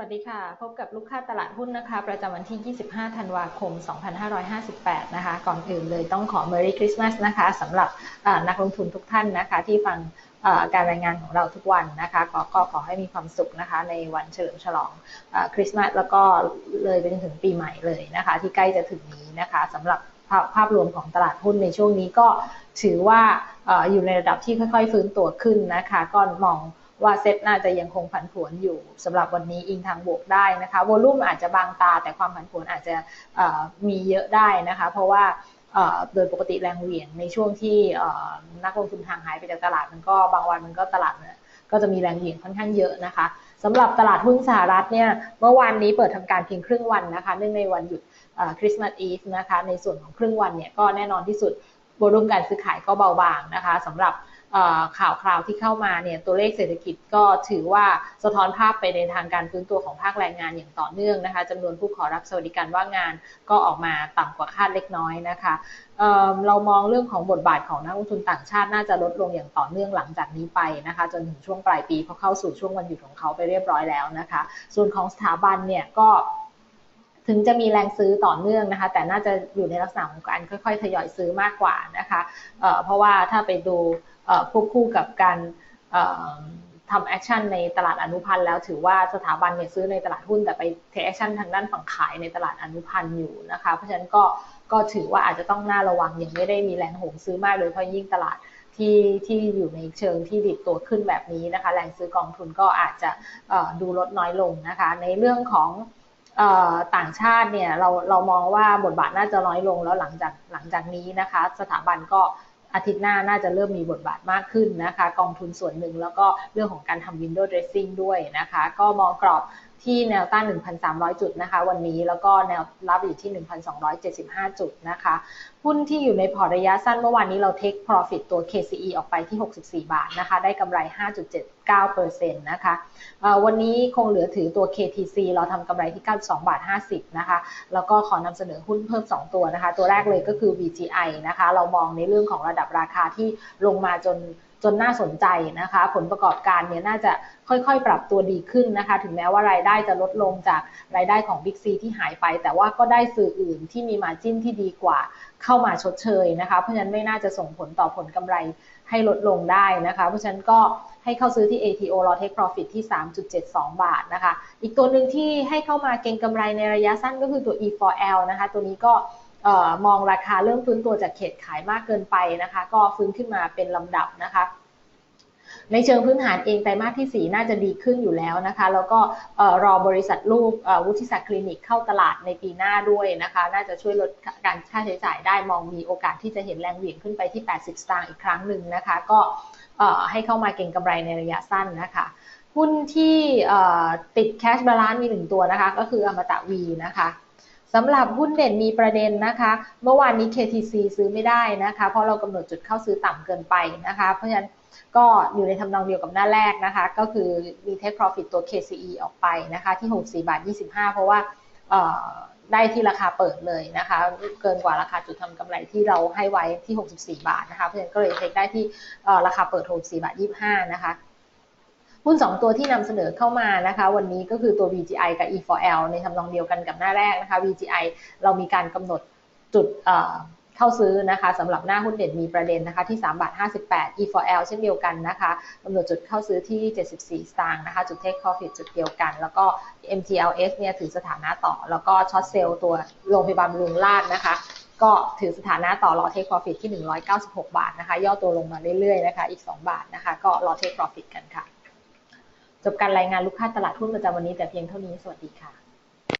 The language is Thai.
วัสดีค่ะ พบกับลูกค้าตลาดหุ้นนะคะ ประจำวันที่ 25 ธันวาคม 2558 นะคะ ก่อนอื่นเลยต้องขอ Merry Christmas นะคะสำหรับนักลงทุนทุกท่านนะคะ ที่ฟังการรายงานของเราทุกวันนะคะก็ก็ขอให้มีความสุขนะคะ ในวันเฉลิมฉลองคริสต์มาสแล้วก็เลยไปจนถึงปีใหม่เลยนะคะ ที่ใกล้จะถึงนี้นะคะสำหรับภาพภาพรวมของตลาดหุ้นในช่วงนี้ก็ถือว่าอยู่ในระดับที่ค่อยๆ ฟื้นตัวขึ้นนะคะก็มอง ว่าเซ็ตน่าจะยังคงผันผวนอยู่สำหรับวันนี้อิงทางบวกได้นะคะวอลุ่มอาจจะบางตาแต่ความผันผวนอาจจะมีเยอะได้นะคะ เพราะว่าโดยปกติแรงเหวี่ยงในช่วงที่นักลงทุนทางหายไปจากตลาดมันก็บางวันมันก็ตลาดก็จะมีแรงเหวี่ยงค่อนข้างเยอะนะคะสำหรับตลาดหุ้นสหรัฐเนี่ยเมื่อวานนี้เปิดทำการเพียงครึ่งวันนะคะเนื่องในวันหยุดคริสต์มาสอีฟนะคะในส่วนของครึ่งวันเนี่ยก็แน่นอนที่สุดวอลุ่มการซื้อขายก็เบาบางนะคะสำหรับ ข่าวคราวที่เข้ามาเนี่ยตัวเลขเศรษฐกิจก็ถือว่าสะท้อนภาพไปในทางการฟื้นตัวของภาคแรงงานอย่างต่อเนื่องนะคะจำนวนผู้ขอรับสวัสดิการว่างงานก็ออกมาต่ำกว่าคาดเล็กน้อยนะคะเเรามองเรื่องของบทบาทของนักลงทุนต่างชาติน่าจะลดลงอย่างต่อเนื่องหลังจากนี้ไปนะคะ จนถึงช่วงปลายปีเพราะเข้าสู่ช่วงวันหยุดของเขาไปเรียบร้อยแล้วนะคะ ส่วนของสถาบันเนี่ยก็ถึงจะมีแรงซื้อต่อเนื่องนะคะ แต่น่าจะอยู่ในลักษณะของการค่อยๆ ทยอยซื้อมากกว่านะคะเเพราะว่าถ้าไปดู ควบคู่กับการทำแอคชั่นในตลาดอนุพันธ์แล้วถือว่าสถาบันเนี่ยซื้อในตลาดหุ้นแต่ไปเทคแอคชั่นทางด้านฝั่งขายในตลาดอนุพันธ์อยู่นะคะเพราะฉะนั้นก็ก็ถือว่าอาจจะต้องน่าระวังยังไม่ได้มีแรงโหมซื้อมากเลยเพราะยิ่งตลาดที่ที่อยู่ในเชิงที่ดิดตัวขึ้นแบบนี้นะคะแรงซื้อกองทุนก็อาจจะดูลดน้อยลงนะคะในเรื่องของต่างชาติเนี่ยเราเรามองว่าบทบาทน่าจะน้อยลงแล้วหลังจากหลังจากนี้นะคะ สถาบันก็ อาทิตย์หน้าน่าจะเริ่มมีบทบาทมากขึ้นนะคะ กองทุนส่วนหนึ่งแล้วก็เรื่องของการทำ window dressing ด้วยนะคะ ก็มองกรอบ ที่แนวต้าน 1,300 จุดนะคะ วันนี้แล้วก็แนวรับอยู่ที่ 1,275 จุดนะคะ หุ้นที่อยู่ในพอร์ตระยะสั้นเมื่อวานนี้เรา take profit ตัว KCE ออกไปที่ 64 บาทนะคะ ได้กำไร 5.79%นะคะวันนี้คงเหลือถือตัว KTC เราทำกำไรที่ 92 บาท 50 นะคะ แล้วก็ขอนำเสนอหุ้นเพิ่ม 2 ตัวนะคะ ตัวแรกเลยก็คือ VGI นะคะ เรามองในเรื่องของระดับราคาที่ลงมาจนจนน่าสนใจนะคะ ผลประกอบการเนี่ยน่าจะค่อยๆ ปรับตัวดีขึ้นนะคะ ถึงแม้ว่ารายได้จะลดลงจากรายได้ของ Big C ที่หายไป แต่ว่าก็ได้สื่ออื่นที่มีมาจิ้นที่ดีกว่าเข้ามาชดเชยนะคะ เพราะฉะนั้นไม่น่าจะส่งผลต่อผลกำไรให้ลดลงได้นะคะ เพราะฉะนั้นก็ให้เข้าซื้อที่ ATO รอ Take Profit ที่ 3.72 บาทนะคะ อีกตัวหนึ่งที่ให้เข้ามาเก็งกำไรในระยะสั้นก็คือตัว E4L นะคะ ตัวนี้ก็ มองราคาเริ่มฟื้นตัวจากเขตขายมากเกินไปนะคะ ก็ฟื้นขึ้นมาเป็นลำดับนะคะในเชิงพื้นฐานเองไตรมาสที่ 4 น่าจะดีขึ้นอยู่แล้วนะคะ แล้วก็รอบริษัทลูกวุฒิศักดิ์คลินิกเข้าตลาดในปีหน้าด้วยนะคะ น่าจะช่วยลดการค่าใช้จ่ายได้มองมีโอกาสที่จะเห็นแรงเหวี่ยงขึ้นไปที่ 80 สตางค์อีกครั้งหนึ่งนะคะ ก็ให้เข้ามาเก็งกำไรในระยะสั้นนะคะหุ้นที่ติดแคชบาลานซ์มีหนึ่งตัวนะคะ ก็คืออมตะวีนะคะ สำหรับหุ้นเด่นมีประเด็นนะคะ เมื่อวานนี้ KTC ซื้อไม่ได้นะคะ เพราะเรากำหนดจุดเข้าซื้อต่ำเกินไปนะคะ เพราะฉะนั้นก็อยู่ในทำนองเดียวกับหน้าแรกนะคะ ก็คือมี take profit ตัว KCE ออกไปนะคะที่ 64 บาท 25 เพราะว่าได้ที่ราคาเปิดเลยนะคะ เกินกว่าราคาจุดทำกำไรที่เราให้ไว้ที่ 64 บาทนะคะ เพราะฉะนั้นก็เลยเทคได้ที่ราคาเปิด 64 บาท 25 นะคะ หุ้น 2 ตัวที่นำเสนอเข้ามานะคะ วันนี้ก็คือตัว VGI กับ E4L ในทำนองเดียวกันกับหน้าแรกนะคะ VGI เรามีการกำหนดจุดเข้าซื้อนะคะสำหรับหน้าหุ้นเด่นมีประเด็นนะคะที่3บาท58 E4L เช่นเดียวกันนะคะกำหนดจุดเข้าซื้อที่ 74 สตางค์นะคะจุด take profit จุดเดียวกัน แล้วก็ MTLS เนี่ยถือสถานะต่อ แล้วก็ช็อตเซลล์ตัวโรงพยาบาลลุงราษนะคะ ก็ถือสถานะต่อรอ take profit ที่ 196 บาทนะคะ ย่อตัวลงมาเรื่อยๆนะคะ อีก 2 บาทนะคะ ก็รอ take profit กันค่ะ จบการรายงานลูกค้าตลาดหุ้นประจำวันนี้แต่เพียงเท่านี้ สวัสดีค่ะ